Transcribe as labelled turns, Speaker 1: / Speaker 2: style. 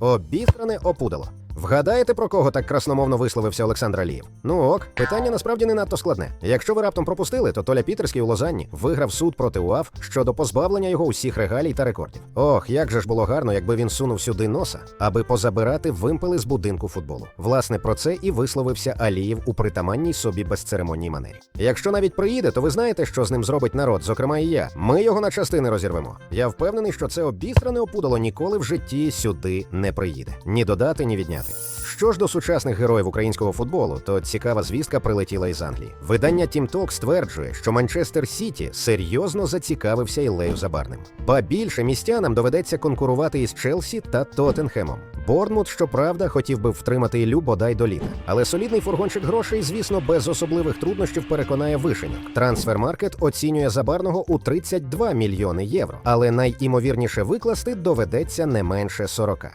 Speaker 1: Обістране опудало. Вгадаєте, про кого так красномовно висловився Олександр Алієв? Ну ок, питання насправді не надто складне. Якщо ви раптом пропустили, то Толя Пітерський у Лозанні виграв суд проти УАФ щодо позбавлення його усіх регалій та рекордів. Ох, як же ж було гарно, якби він сунув сюди носа, аби позабирати вимпели з будинку футболу. Власне, про це і висловився Алієв у притаманній собі безцеремонній манері. Якщо навіть приїде, то ви знаєте, що з ним зробить народ, зокрема і я. Ми його на частини розірвемо. Я впевнений, що це обістране опудало ніколи в житті сюди не приїде. Ні додати, ні відняти. Що ж до сучасних героїв українського футболу, то цікава звістка прилетіла із Англії. Видання Team Talk стверджує, що Манчестер Сіті серйозно зацікавився Іллею Забарним. Ба більше містянам доведеться конкурувати із Челсі та Тоттенхемом. Борнмут, щоправда, хотів би втримати Іллю бодай до літа. Але солідний фургончик грошей, звісно, без особливих труднощів переконає вишеньок. Трансфермаркет оцінює Забарного у 32 мільйони євро, але найімовірніше викласти доведеться не менше 40.